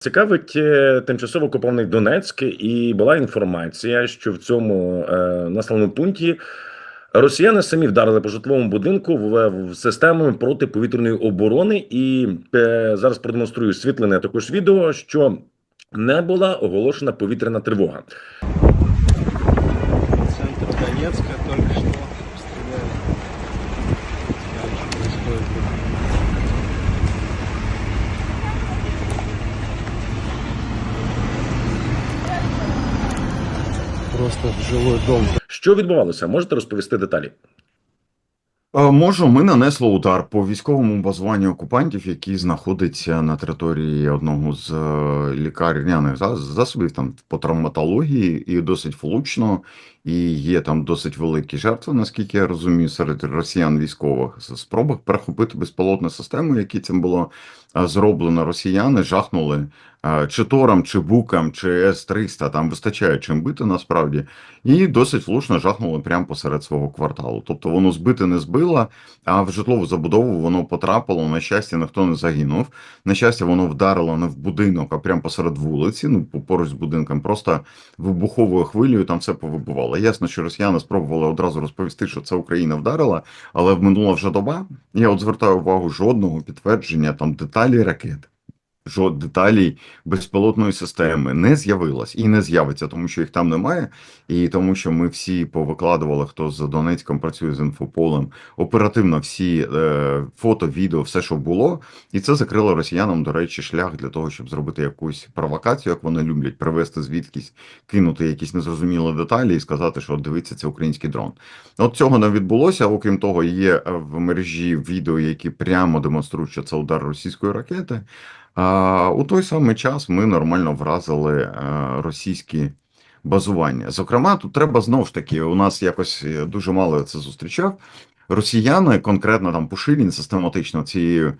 Цікавить е, тимчасово окупований Донецьк, і була інформація, що в цьому е, населеному пункті росіяни самі вдарили по житловому будинку в, в систему протиповітряної оборони. І е, зараз продемонструю світлини, також відео, що не була оголошена повітряна тривога. Просто в жилой дом. Що відбувалося? Можете розповісти деталі? Е, Можу, ми нанесли удар по військовому базуванню окупантів, який знаходиться на території одного з е, лікарняних засобів там по травматології, і досить влучно, і є там досить великі жертви, наскільки я розумію, серед росіян військових спробах перехопити безпілотну систему, які цим було е, зроблено. Росіяни жахнули чи тором, чи букам, чи С-300, там вистачає чим бити насправді, і досить влучно жахнули прямо посеред свого кварталу. Тобто воно збити не збило, а в житлову забудову воно потрапило. На щастя, ніхто не загинув. На щастя, воно вдарило не в будинок, а прямо посеред вулиці. Ну поруч з будинком, просто вибуховою хвилею там все повибувало. Ясно, що росіяни спробували одразу розповісти, що це Україна вдарила, але в минула вже доба. Я от звертаю увагу жодного підтвердження там деталі ракет. Жод деталей безпілотної системи не з'явилось і не з'явиться, тому що їх там немає, і тому що ми всі повикладували, хто з Донецьком працює з інфополем, оперативно всі е, фото, відео, все, що було, і це закрило росіянам, до речі, шлях для того, щоб зробити якусь провокацію, як вони люблять, привезти звідкись, кинути якісь незрозумілі деталі і сказати, що от дивіться, це український дрон. От цього не відбулося. Окрім того, є е, в мережі відео, які прямо демонструють, що це удар російської ракети. У той самий час ми нормально вразили е, російські базування. Зокрема, тут треба знову ж таки, у нас якось е, дуже мало це зустрічав. Росіяни, конкретно там Пушилін, систематично цією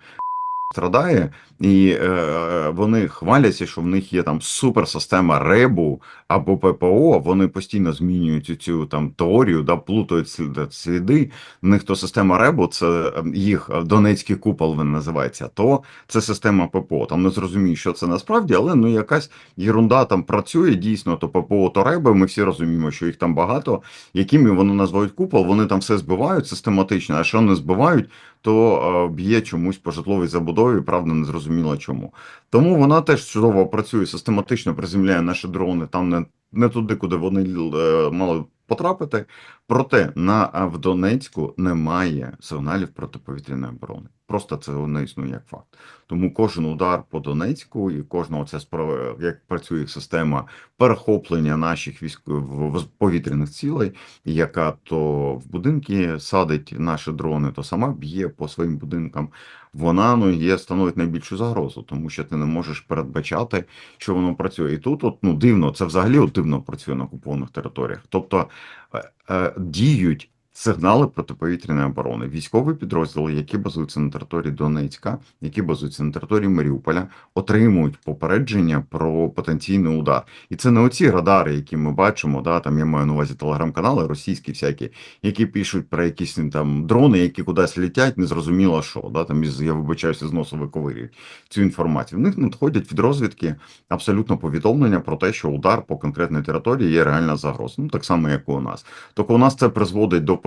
страдає, і е, вони хваляться, що в них є там суперсистема РЕБу або ППО. Вони постійно змінюють цю, там теорію, да, плутають сліди. В них то система РЕБу, це е, їх е, Донецький купол він називається. То це система ППО. Там не зрозумію, що це насправді, але ну якась єрунда там працює дійсно. То ППО, то РЕБи. Ми всі розуміємо, що їх там багато. Якими вони називають купол, вони там все збивають систематично. А що не збивають, то е, б'є чомусь по житловій забудові, правда, не зрозуміло чому. Тому вона теж чудово працює, систематично приземляє наші дрони там не, не туди, куди вони е, мали потрапити. Проте на а, в Донецьку немає сигналів протиповітряної оборони. Просто це не існує як факт. Тому кожен удар по Донецьку і оця справа, як працює система перехоплення наших військ в- в- повітряних цілей, яка то в будинки садить наші дрони, то сама б'є по своїм будинкам. Вона ну є становить найбільшу загрозу, тому що ти не можеш передбачати, що воно працює. І тут от, ну дивно, це взагалі от дивно працює на окупованих територіях. Тобто е, е, діють сигнали протиповітряної оборони, військові підрозділи, які базуються на території Донецька, які базуються на території Маріуполя, отримують попередження про потенційний удар. І це не оці радари, які ми бачимо. Да, там я маю на увазі телеграм-канали, російські всякі, які пишуть про якісь там дрони, які кудись літять, незрозуміло що. Да, там я вибачаюся з носу виковирюють цю інформацію. В них надходять від розвідки абсолютно повідомлення про те, що удар по конкретній території є реальна загроза. Ну так само, як у нас. Тобто у нас це призводить до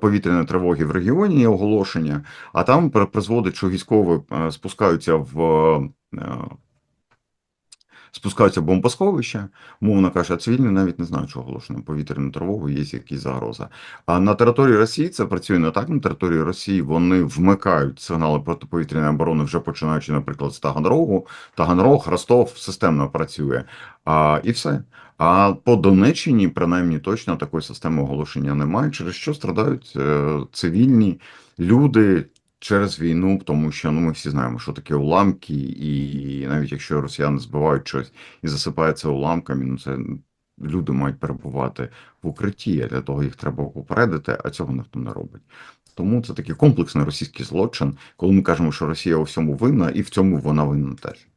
повітряної тривоги в регіоні є оголошення, а там призводить, що військові е, спускаються в. Спускаються бомбосховища, мовно кажучи, цивільні навіть не знають, що оголошено повітряну тривогу, є якісь загроза. А на території Росії це працює не так. На території Росії вони вмикають сигнали протиповітряної оборони, вже починаючи, наприклад, з Таганрогу. Таганрог, Ростов системно працює. А, і все. А по Донеччині, принаймні, точно такої системи оголошення немає, через що страдають е, цивільні люди через війну, тому що ну ми всі знаємо, що таке уламки, і навіть якщо росіяни збивають щось і засипаються уламками, ну це люди мають перебувати в укритті, а для того їх треба попередити, а цього ніхто не робить. Тому це такий комплексний російський злочин, коли ми кажемо, що Росія у всьому винна, і в цьому вона винна теж.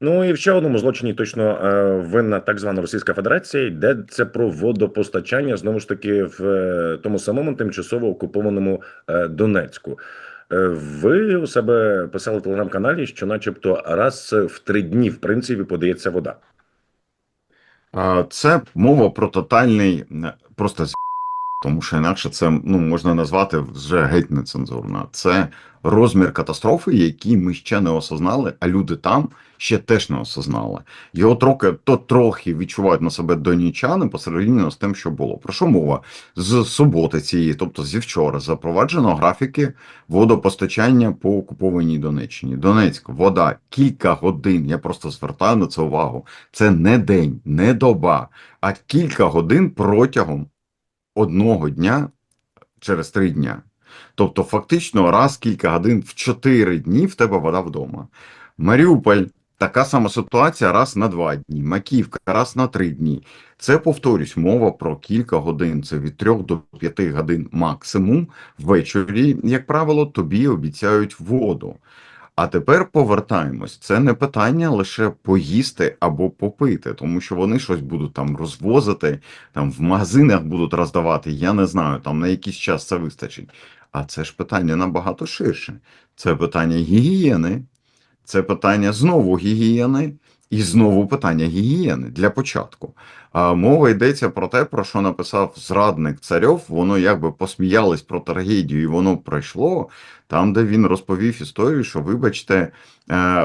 Ну і в ще одному злочині точно е, винна так звана Російська Федерація. Йдеться про водопостачання знову ж таки в е, тому самому тимчасово окупованому е, Донецьку. Ви у себе писали в телеграм-каналі, що, начебто, раз в три дні, в принципі, подається вода. Це мова про тотальний просто тому що інакше це ну, можна назвати вже геть нецензурно. Це розмір катастрофи, який ми ще не осознали, а люди там ще теж не осознали. Його трохи то трохи відчувають на себе донічани по з тим, що було. Про що мова? З суботи цієї, тобто зі вчора, запроваджено графіки водопостачання по окупованій Донеччині. Донецьк, вода, кілька годин. Я просто звертаю на це увагу. Це не день, не доба, а кілька годин протягом одного дня через три дня. Тобто, фактично, раз кілька годин в чотири дні в тебе вода вдома. Маріуполь така сама ситуація раз на два дні. Маківка раз на три дні. Це повторюсь, мова про кілька годин. Це від трьох до п'яти годин максимум. Ввечері, як правило, тобі обіцяють воду. А тепер повертаємось. Це не питання лише поїсти або попити, тому що вони щось будуть там розвозити, там в магазинах будуть роздавати. Я не знаю, там на якийсь час це вистачить. А це ж питання набагато ширше. Це питання гігієни, це питання знову гігієни і знову питання гігієни для початку. А мова йдеться про те, про що написав зрадник царьов. Воно якби посміялись про трагедію, і воно пройшло. Там, де він розповів історію, що, вибачте, е,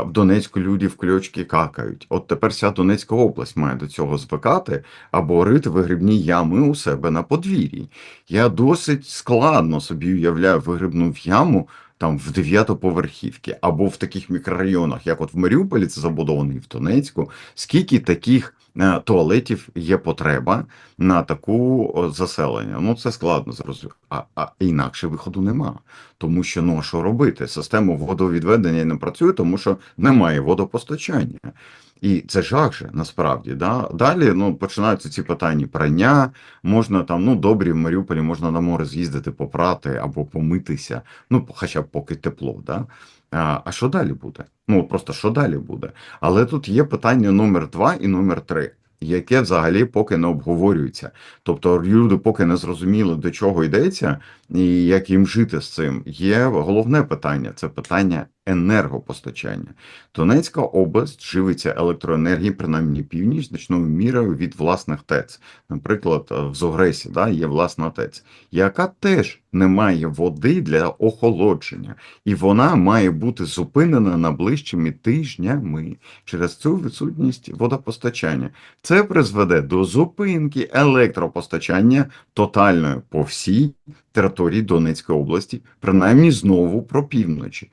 в Донецьку люди в кльочки какають. От тепер вся Донецька область має до цього звикати або рити вигрібні ями у себе на подвір'ї. Я досить складно собі уявляю вигрібну яму там в дев'ятоповерхівці або в таких мікрорайонах, як от в Маріуполі це забудований в Донецьку. Скільки таких е, туалетів є потреба на таку заселення? Ну це складно зрозуміти. А, а інакше виходу нема. Тому що ну що робити? Система водовідведення не працює, тому що немає водопостачання. І це жах же насправді. Да? Далі ну, починаються ці питання прання. Можна там, ну добрі в Маріуполі, можна на море з'їздити, попрати або помитися, ну хоча б поки тепло. Да? А, а що далі буде? Ну просто що далі буде? Але тут є питання номер два і номер три. Яке взагалі поки не обговорюється, тобто люди поки не зрозуміли до чого йдеться і як їм жити з цим. Є головне питання це питання енергопостачання. Донецька область живиться електроенергією, принаймні північ, значною мірою від власних ТЕЦ. Наприклад, в Зогресі да, є власна ТЕЦ, яка теж не має води для охолодження, і вона має бути зупинена найближчими тижнями через цю відсутність водопостачання. Це призведе до зупинки електропостачання тотальної по всій території Донецької області, принаймні знову про півночі.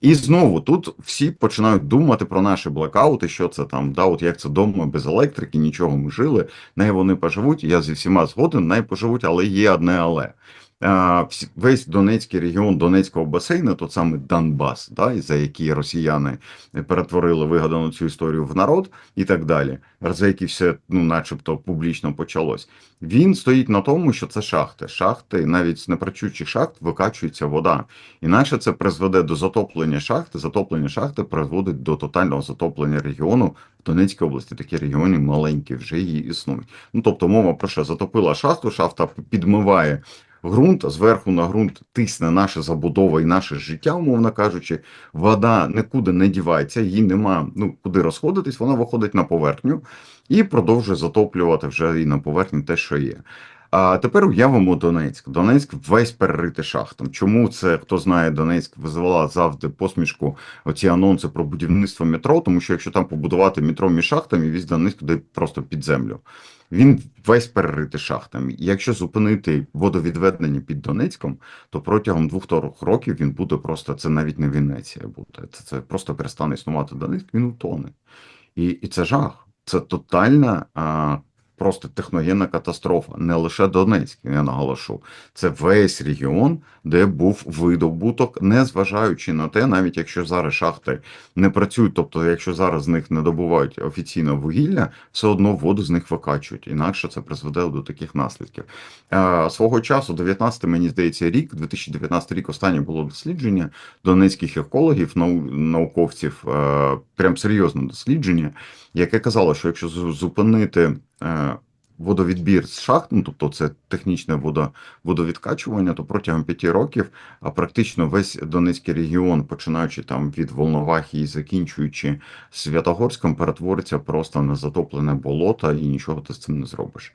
І знову тут всі починають думати про наші блекаути, що це там, да, от як це дома без електрики, нічого ми жили, не вони поживуть. Я зі всіма згоден, не поживуть, але є одне але. Весь Донецький регіон Донецького басейну, тот самий Донбас, да, за який росіяни перетворили вигадану цю історію в народ і так далі, за які все, ну, начебто, публічно почалось. Він стоїть на тому, що це шахти. Шахти, навіть з непрацюючих шахт викачується вода. Інакше це призведе до затоплення шахти. Затоплення шахти призводить до тотального затоплення регіону в Донецькій області. Такі регіони маленькі вже її існують. Ну тобто, мова про що затопила шахту, шахта підмиває. Ґрунт зверху на ґрунт тисне наша забудова і наше життя, умовно кажучи, вода нікуди не дівається, її нема ну куди розходитись, вона виходить на поверхню і продовжує затоплювати вже і на поверхні те, що є. А тепер уявимо Донецьк. Донецьк весь переритий шахтом. Чому це хто знає Донецьк визивала завжди посмішку оці анонси про будівництво метро? Тому що якщо там побудувати метро між шахтами, весь Донецьк туди просто під землю. Він весь переритий шахтами. Якщо зупинити водовідведення під Донецьком, то протягом двох-трьох років він буде просто це навіть не Венеція буде. Це, це просто перестане існувати Донецьк, він утоне. І, і це жах. Це тотальна а, просто техногенна катастрофа. Не лише Донецьк, я наголошу. Це весь регіон, де був видобуток, не зважаючи на те, навіть якщо зараз шахти не працюють, тобто якщо зараз з них не добувають офіційно вугілля, все одно воду з них викачують. Інакше це призведе до таких наслідків. Свого часу, 19 мені здається, рік, 2019 рік, останнє було дослідження донецьких екологів, науковців, е, прям серйозне дослідження, яке казало, що якщо зупинити е, водовідбір з шахт, ну тобто це технічне водо, водовідкачування, то протягом п'яти років а практично весь Донецький регіон, починаючи там від Волновахи і закінчуючи Святогорськом, перетвориться просто на затоплене болото, і нічого ти з цим не зробиш.